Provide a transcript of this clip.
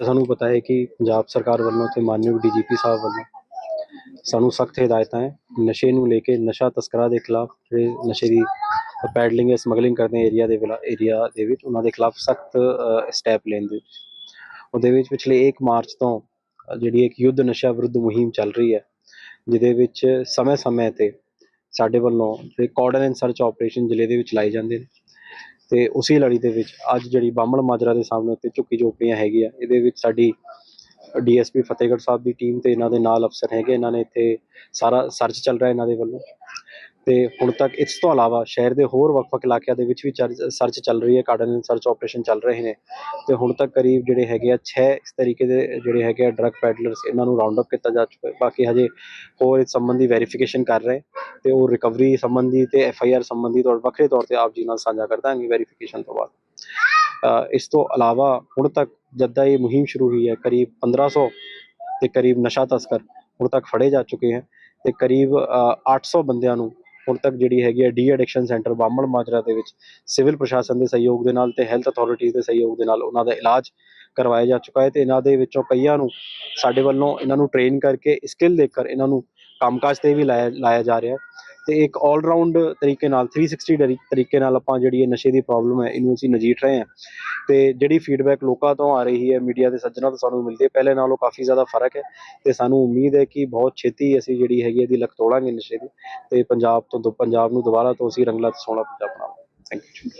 ਸਾਨੂੰ ਪਤਾ ਹੈ ਕਿ ਪੰਜਾਬ ਸਰਕਾਰ ਵੱਲੋਂ ਤੇ ਮਾਨਯੋਗ ਡੀਜੀਪੀ ਸਾਹਿਬ ਵੱਲੋਂ ਸਾਨੂੰ ਸਖਤ ਹਦਾਇਤਾਂ ਹੈ। ਨਸ਼ੇ ਨੂੰ ਲੈ ਕੇ ਨਸ਼ਾ ਤਸਕਰਾਂ ਦੇ ਖਿਲਾਫ ਜਿਹੜੇ ਨਸ਼ੇ ਦੀ ਪੈਡਲਿੰਗ ਸਮਗਲਿੰਗ ਕਰਦੇ ਏਰੀਆ ਦੇ ਏਰੀਆ ਦੇ ਵਿੱਚ ਉਹਨਾਂ ਦੇ ਖਿਲਾਫ ਸਖਤ ਸਟੈਪ ਲੈਣ ਦੇ ਵਿੱਚ। ਉਹਦੇ ਵਿੱਚ ਪਿਛਲੇ 1 ਮਾਰਚ ਤੋਂ ਜਿਹੜੀ ਇੱਕ ਯੁੱਧ ਨਸ਼ਾ ਵਿਰੁੱਧ ਮੁਹਿੰਮ ਚੱਲ ਰਹੀ ਹੈ, ਜਿਹਦੇ ਵਿੱਚ ਸਮੇਂ-ਸਮੇਂ ਤੇ ਸਾਡੇ ਵੱਲੋਂ ਜਿਹੜੇ ਐਂਡ ਸਰਚ ਆਪਰੇਸ਼ਨ ਜ਼ਿਲ੍ਹੇ ਦੇ ਵਿੱਚ ਲਾਏ ਜਾਂਦੇ ਨੇ। ਤੇ ਉਸੇ ਲੜੀ ਦੇ ਵਿੱਚ ਅੱਜ ਜਿਹੜੀ ਬਾਹਮਣ ਮਾਜਰਾ ਦੇ ਸਾਹਮਣੇ ਉੱਤੇ ਝੁੱਕੀ ਝੋਪੜੀਆਂ ਹੈਗੀਆਂ, ਇਹਦੇ ਵਿੱਚ ਸਾਡੀ ਡੀਐਸਪੀ ਫਤਿਹਗੜ੍ਹ ਸਾਹਿਬ ਦੀ ਟੀਮ ਤੇ ਇਹਨਾਂ ਦੇ ਨਾਲ ਅਫਸਰ ਹੈਗੇ, ਇਹਨਾਂ ਨੇ ਇੱਥੇ ਸਾਰਾ ਸਰਚ ਚੱਲ ਰਿਹਾ ਇਹਨਾਂ ਦੇ ਵੱਲੋਂ। ਤੇ ਹੁਣ ਤੱਕ ਇਸ ਤੋਂ ਇਲਾਵਾ ਸ਼ਹਿਰ ਦੇ ਹੋਰ ਵੱਖ-ਵੱਖ ਇਲਾਕਿਆਂ ਦੇ ਵਿੱਚ ਵੀ ਸਰਚ ਚੱਲ ਰਹੀ ਹੈ ਕਾਰਡਨ ਸਰਚ ਆਪਰੇਸ਼ਨ ਚੱਲ ਰਹੇ ਨੇ ਤੇ ਹੁਣ ਤੱਕ ਕਰੀਬ ਜਿਹੜੇ ਹੈਗੇ ਆ 6 ਇਸ ਤਰੀਕੇ ਦੇ ਜਿਹੜੇ ਹੈਗੇ ਆ ਡਰੱਗ ਪੈਡਲਰਸ ਇਹਨਾਂ ਨੂੰ ਰਾਉਂਡ ਅਪ ਕੀਤਾ ਜਾ ਚੁੱਕਾ ਬਾਕੀ ਹਜੇ ਹੋਰ ਇਸ ਸੰਬੰਧੀ ਵੈਰੀਫਿਕੇਸ਼ਨ ਕਰ ਰਹੇ ਤੇ ਉਹ ਰਿਕਵਰੀ ਸੰਬੰਧੀ ਤੇ ਐਫ ਆਈ ਆਰ ਸੰਬੰਧੀ ਤੌਰ ਵੱਖਰੇ ਤੌਰ ਤੇ ਆਪ ਜੀ ਨਾਲ ਸਾਂਝਾ ਕਰ ਦਾਂਗੇ ਵੈਰੀਫਿਕੇਸ਼ਨ ਤੋਂ ਬਾਅਦ। ਇਸ ਤੋਂ ਇਲਾਵਾ ਹੁਣ ਤੱਕ ਜਦਾਂ ਇਹ ਮੁਹਿੰਮ ਸ਼ੁਰੂ ਹੋਈ ਹੈ ਕਰੀਬ 1500 ਤੇ ਕਰੀਬ ਨਸ਼ਾ ਤਸਕਰ ਹੁਣ ਤੱਕ ਫੜੇ ਜਾ ਚੁੱਕੇ ਹਨ ਤੇ ਕਰੀਬ ਅ, 800 ਬੰਦਿਆਂ ਨੂੰ ਹੁਣ ਤੱਕ ਜਿਹੜੀ ਹੈਗੀ ਹੈ de addiction centre Bahman Majra ਦੇ ਵਿੱਚ ਸਿਵਲ ਪ੍ਰਸ਼ਾਸਨ ਦੇ ਸਹਿਯੋਗ ਦੇ ਨਾਲ ਤੇ ਹੈਲਥ ਅਥਾਰਟੀ ਦੇ ਸਹਿਯੋਗ ਦੇ ਨਾਲ ਉਹਨਾਂ ਦਾ ਇਲਾਜ ਕਰਵਾਇਆ ਜਾ ਚੁੱਕਾ ਹੈ ਤੇ ਇਹਨਾਂ ਦੇ ਵਿੱਚੋਂ ਕਈਆਂ ਨੂੰ ਸਾਡੇ ਵੱਲੋਂ ਇਹਨਾਂ ਨੂੰ ਟ੍ਰੇਨ ਕਰਕੇ ਸਕਿੱਲ ਦੇ ਕਰ ਇਹਨਾਂ ਨੂੰ ਕੰਮਕਾਜ ਤੇ ਵੀ ਲਾਇਆ ਲਾਇਆ ਜਾ ਰਿਹਾ ਹੈ ਤੇ ਇੱਕ 올 ਰਾਊਂਡ ਤਰੀਕੇ ਨਾਲ 360 ਡਰੀ- ਤਰੀਕੇ ਨਾਲ ਆਪਾਂ ਜਿਹੜੀ ਇਹ ਨਸ਼ੇ ਦੀ ਪ੍ਰੋਬਲਮ ਹੈ, ਇਹਨੂੰ ਅਸੀਂ ਨਜਿੱਠ ਰਹੇ ਹਾਂ। ਤੇ ਜਿਹੜੀ ਫੀਡਬੈਕ ਲੋਕਾਂ ਤੋਂ ਆ ਰਹੀ ਹੈ ਮੀਡੀਆ ਦੇ ਸੱਜਣਾ ਤੋਂ ਸਾਨੂੰ ਮਿਲਦੀ ਹੈ, ਪਹਿਲੇ ਨਾਲੋਂ ਕਾਫੀ ਜ਼ਿਆਦਾ ਫ਼ਰਕ ਹੈ ਤੇ ਸਾਨੂੰ ਉਮੀਦ ਹੈ ਕਿ ਬਹੁਤ ਛੇਤੀ ਅਸੀਂ ਜਿਹੜੀ ਹੈਗੀ ਇਹਦੀ ਲੱਕ ਤੋੜਾਂਗੇ ਨਸ਼ੇ ਦੀ ਤੇ ਪੰਜਾਬ ਤੋਂ ਦੁ- ਪੰਜਾਬ ਨੂੰ ਦੁਬਾਰਾ ਤੋਂ ਅਸੀਂ ਰੰਗਲਾ ਤੇ ਸੋਹਣਾ ਪੰਜਾਬ ਬਣਾਵਾਂਗੇ। Thank you